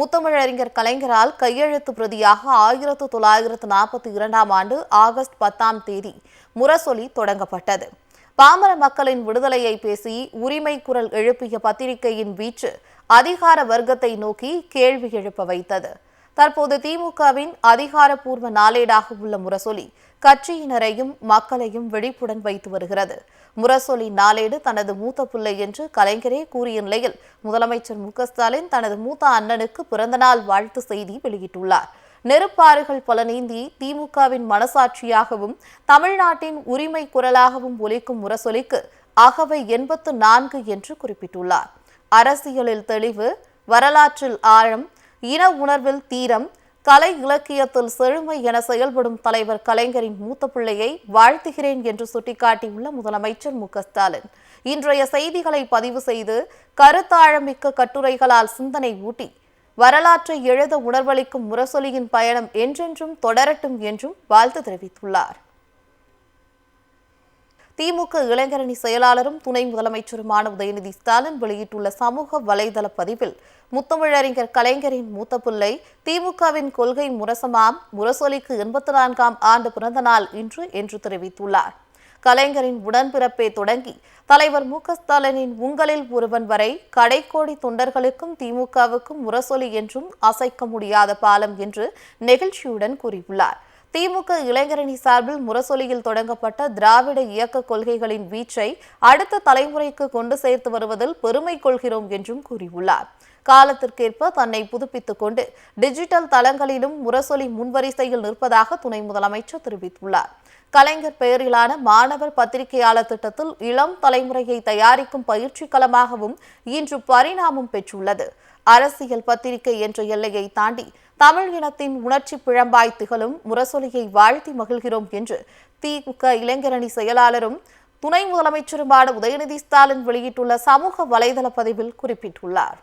முத்தமிழறிஞர் கலைஞரால் கையெழுத்து பிரதியாக ஆயிரத்து தொள்ளாயிரத்து நாற்பத்தி இரண்டாம் ஆண்டு ஆகஸ்ட் பத்தாம் தேதி முரசொலி தொடங்கப்பட்டது. பாமர மக்களின் விடுதலையை பேசி உரிமை குரல் எழுப்பிய பத்திரிகையின் வீச்சு அதிகார வர்க்கத்தை நோக்கி கேள்வி எழுப்ப வைத்தது. தற்போது திமுகவின் அதிகாரப்பூர்வ நாளேடாக உள்ள முரசொலி கட்சியினரையும் மக்களையும் விழிப்புடன் வைத்து வருகிறது. முரசொலி நாளேடு தனது மூத்த பிள்ளை என்று கலைஞரே கூறிய நிலையில் முதலமைச்சர் மு ஸ்டாலின் தனது மூத்த அண்ணனுக்கு பிறந்தநாள் வாழ்த்து செய்தி வெளியிட்டுள்ளார். நெருப்பாறுகள் பல நீந்தி திமுகவின் மனசாட்சியாகவும் தமிழ்நாட்டின் உரிமை குரலாகவும் ஒலிக்கும் முரசொலிக்கு அகவை எண்பத்து நான்கு என்று குறிப்பிட்டுள்ளார். அரசியலில் தெளிவு வரலாற்றில் ஆழம் இன உணர்வில் தீரம் கலை இலக்கியத்தில் செழுமை என செயல்படும் தலைவர் கலைஞரின் மூத்த பிள்ளையை வாழ்த்துகிறேன் என்று சுட்டிக்காட்டியுள்ள முதலமைச்சர் மு ஸ்டாலின். இன்றைய செய்திகளை பதிவு செய்து கருத்தாழமிக்க கட்டுரைகளால் சிந்தனை ஊட்டி வரலாற்றை எழுத உணர்வளிக்கும் முரசொலியின் பயணம் என்றென்றும் தொடரட்டும் என்றும் வாழ்த்து தெரிவித்துள்ளார். திமுக இளைஞரணி செயலாளரும் துணை முதலமைச்சருமான உதயநிதி ஸ்டாலின் வெளியிட்டுள்ள சமூக வலைதள பதிவில் முத்தமிழறிஞர் கலைஞரின் மூத்த பிள்ளை திமுகவின் கொள்கை முரசமாம் முரசொலிக்கு எண்பத்தி நான்காம் ஆண்டு பிறந்த நாள் இன்று என்று தெரிவித்துள்ளார். கலைஞரின் உடன்பிறப்பே தொடங்கி தலைவர் மு ஸ்டாலினின் உங்களில் ஒருவன் வரை கடைக்கோடி தொண்டர்களுக்கும் திமுகவுக்கும் முரசொலி என்றும் அசைக்க முடியாத பாலம் என்று நெகிழ்ச்சியுடன் கூறியுள்ளார். திமுக இளைஞரணி சார்பில் முரசொலியில் தொடங்கப்பட்ட திராவிட இயக்க கொள்கைகளின் வீச்சை அடுத்த தலைமுறைக்கு கொண்டு சேர்த்து வருவதில் பெருமை கொள்கிறோம் என்றும் கூறியுள்ளார். காலத்திற்கேற்ப தன்னை புதுப்பித்துக் கொண்டு டிஜிட்டல் தளங்களிலும் முரசொலி முன்வரிசையில் நிற்பதாக துணை முதலமைச்சர் தெரிவித்துள்ளார். கலைஞர் பெயரிலான மாணவர் பத்திரிகையாளர் திட்டத்தில் இளம் தலைமுறையை தயாரிக்கும் பயிற்சி களமாகவும் இன்று பரிணாமம் பெற்றுள்ளது. அரசியல் பத்திரிகை என்ற எல்லையை தாண்டி தமிழ் இனத்தின் உணர்ச்சி பிழம்பாய் திகழும் முரசொலியை வாழ்த்தி மகிழ்கிறோம் என்று திமுக இளைஞரணி செயலாளரும் துணை முதலமைச்சருமான உதயநிதி ஸ்டாலின் வெளியிட்டுள்ள சமூக வலைதள பதிவில் குறிப்பிட்டுள்ளார்.